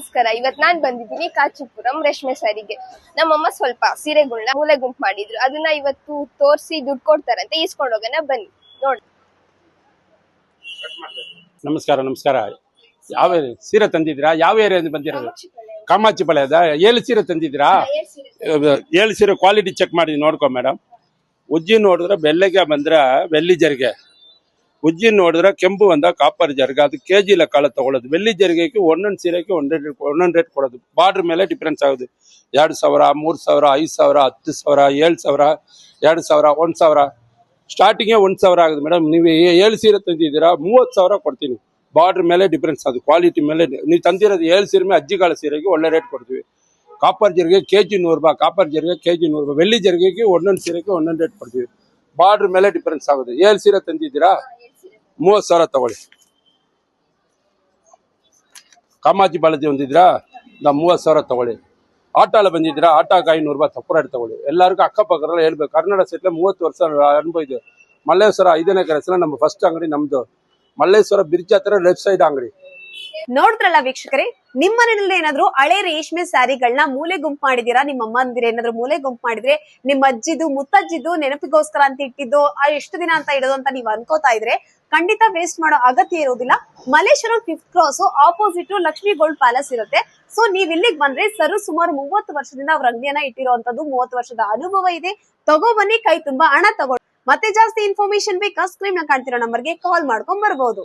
ನಮಸ್ಕಾರ. ಇವತ್ ನಾನ್ ಬಂದಿದ್ದೀನಿ ಕಾಚಿಪುರಂ ರೇಷ್ಮೆ ಸಾರಿಗೆ ನಮ್ಮಮ್ಮ ಸ್ವಲ್ಪ ಸೀರೆಗಳನ್ನ ಮೂಲೆ ಗುಂಪು ಮಾಡಿದ್ರು. ಅದನ್ನ ಇವತ್ತು ತೋರಿಸಿ ದುಡ್ಡು ಕೊಡ್ತಾರಂತೆ. ಈಸ್ಕೊಂಡು ಹೋಗೋಣ ಬನ್ನಿ. ನೋಡಿ. ನಮಸ್ಕಾರ ನಮಸ್ಕಾರ. ಯಾವ ಸೀರೆ ತಂದಿದ್ದೀರಾ? ಯಾವ ಏರಿಯಾದಿಂದ ಬಂದಿರೋದು? ಕಾಮಾಚಿಪಾಳ್ಯದ ಏಳು ಸೀರೆ ತಂದಿದ್ದೀರಾ? ಏಳು ಸೀರೆ ಕ್ವಾಲಿಟಿ ಚೆಕ್ ಮಾಡಿ ನೋಡ್ಕೊ ಮೇಡಮ್ ಉಜ್ಜಿ ನೋಡಿದ್ರೆ ಬೆಲ್ಲಗೆ ಬಂದ್ರೆ ಬೆಲ್ಲಿ ಜರಿಗೆ. ಉಜ್ಜಿ ನೋಡಿದ್ರೆ ಕೆಂಪು ಬಂದ ಕಾಪರ್ ಜರ್ಗೆ ಅದು ಕೆ ಜಿ ಲೆಕ್ಕ ತಗೊಳ್ಳೋದು ಬೆಳ್ಳಿ ಜರಿಗೆಗೆ ಒಂದೊಂದು ಸೀರೆಗೆ ಒಂದೊಂದು ಒಂದೊಂದು ರೇಟ್ ಕೊಡೋದು ಬಾರ್ಡ್ರ್ ಮೇಲೆ ಡಿಫ್ರೆನ್ಸ್ ಆಗೋದು ಎರಡು ಸಾವಿರ ಮೂರು ಸಾವಿರ ಐದು ಸಾವಿರ ಹತ್ತು ಸಾವಿರ ಏಳು ಸಾವಿರ ಎರಡು ಸಾವಿರ ಒಂದು ಸಾವಿರ ಸ್ಟಾರ್ಟಿಂಗೇ ಒಂದು ಸಾವಿರ ಆಗುತ್ತೆ ಮೇಡಮ್ ನೀವು ಏ- ಏಳು ಸೀರೆ ತಂದಿದ್ದೀರಾ ಮೂವತ್ತು ಸಾವಿರ ಕೊಡ್ತೀನಿ ಬಾರ್ಡ್ರ್ ಮೇಲೆ ಡಿಫ್ರೆನ್ಸ್ ಅದು ಕ್ವಾಲಿಟಿ ಮೇಲೆ ನೀವು ತಂದಿರೋದು ಏಳು ಸೀರೆ ಮೇಲೆ ಅಜ್ಜಿಗಾಳ ಸೀರೆಗೆ ಒಳ್ಳೆ ರೇಟ್ ಕೊಡ್ತೀವಿ ಕಾಪರ್ ಜರಿಗೆ ಕೆ ಜಿ ನೂರು ರೂಪಾಯಿ ಕಾಪರ್ ಜರಿಗೆ ಕೆ ಜಿ ನೂರು ರೂಪಾಯಿ ಬೆಳ್ಳಿ ಜರಿಗೆಗೆ ಒಂದೊಂದು ಸೀರೆಗೆ ಒಂದೊಂದು ರೇಟ್ ಕೊಡ್ತೀವಿ ಬಾರ್ಡ್ರ್ ಮೇಲೆ ಡಿಫ್ರೆನ್ಸ್ ಆಗುತ್ತೆ ಏಳು ಸೀರೆ ತಂದಿದ್ದೀರಾ ಮೂವತ್ತು ಸಾವಿರ ತಗೊಳ್ಳಿ. ಕಾಮಾಜಿ ಬಾಲಾಜಿ ಹೊಂದಿದ್ರಾ ನಾ ಮೂವತ್ತು ಸಾವಿರ ತಗೊಳ್ಳಿ. ಆಟೋಲ್ಲ ಬಂದಿದ್ದೀರಾ? ಆಟೋಗೆ ಐನೂರು ರೂಪಾಯಿ ತಪ್ಪು ರೇಟ್ ತಗೊಳ್ಳಿ. ಎಲ್ಲರಿಗೂ ಅಕ್ಕಪಕ್ಕದಲ್ಲ ಹೇಳ್ಬೇಕು. ಕರ್ನಾಟಕ ಸೆಟ್ಲೆ ಮೂವತ್ತು ವರ್ಷ ಅನುಭವ ಇದೆ. ಮಲ್ಲೇಶ್ವರ ಐದನೇ ಕೆಲಸ ನಮ್ಮ ಫಸ್ಟ್ ಅಂಗಡಿ ನಮ್ದು. ಮಲ್ಲೇಶ್ವರ ಬಿರ್ಜಾ ಹತ್ರ ಲೆಫ್ಟ್ ಸೈಡ್ ಅಂಗಡಿ. ನೋಡಿದ್ರಲ್ಲ ವೀಕ್ಷಕರೇ? ನಿಮ್ಮ ಮನೆಯಲ್ಲಿ ಏನಾದ್ರು ಹಳೆ ರೇಷ್ಮೆ ಸ್ಯಾರಿಗಳನ್ನ ಮೂಲೆ ಗುಂಪು ಮಾಡಿದೀರಾ ನಿಮ್ಮ ಅಮ್ಮಂದಿರ ಏನಾದ್ರು ಮೂಲೆ ಗುಂಪು ಮಾಡಿದ್ರೆ ನಿಮ್ಮ ಅಜ್ಜಿದು, ಮುತ್ತಜ್ಜಿದು ನೆನಪಿಗೋಸ್ಕರ ಅಂತ ಇಟ್ಟಿದ್ದು, ಆ ಎಷ್ಟು ದಿನ ಅಂತ ಇಡೋದು ಅಂತ ನೀವು ಅನ್ಕೋತಾ ಇದ್ರೆ ಖಂಡಿತ ವೇಸ್ಟ್ ಮಾಡೋ ಅಗತ್ಯ ಇರೋದಿಲ್ಲ. Malleshwara fifth cross opposite Lakshmi gold palace ಇರುತ್ತೆ. ಸೊ ನೀವ್ ಇಲ್ಲಿಗೆ ಬಂದ್ರೆ ಸರ್ ಸುಮಾರು ಮೂವತ್ತು ವರ್ಷದಿಂದ ಅವ್ರ ಅಂಗಡಿಯನ್ನ ಇಟ್ಟಿರುವಂತದ್ದು ಮೂವತ್ತು ವರ್ಷದ ಅನುಭವ ಇದೆ. ತಗೋ ಬನ್ನಿ, ಕೈ ತುಂಬಾ ಹಣ ತಗೊಳ್ಳಿ. ಮತ್ತೆ ಜಾಸ್ತಿ ಇನ್ಫಾರ್ಮೇಶನ್ ಬೇಕಾ? ಸ್ಕ್ರೀನ್ನ ಕಾಣ್ತಿರೋ ನಂಬರ್ಗೆ ಕಾಲ್ ಮಾಡ್ಕೊಂಡ್ ಬರ್ಬೋದು.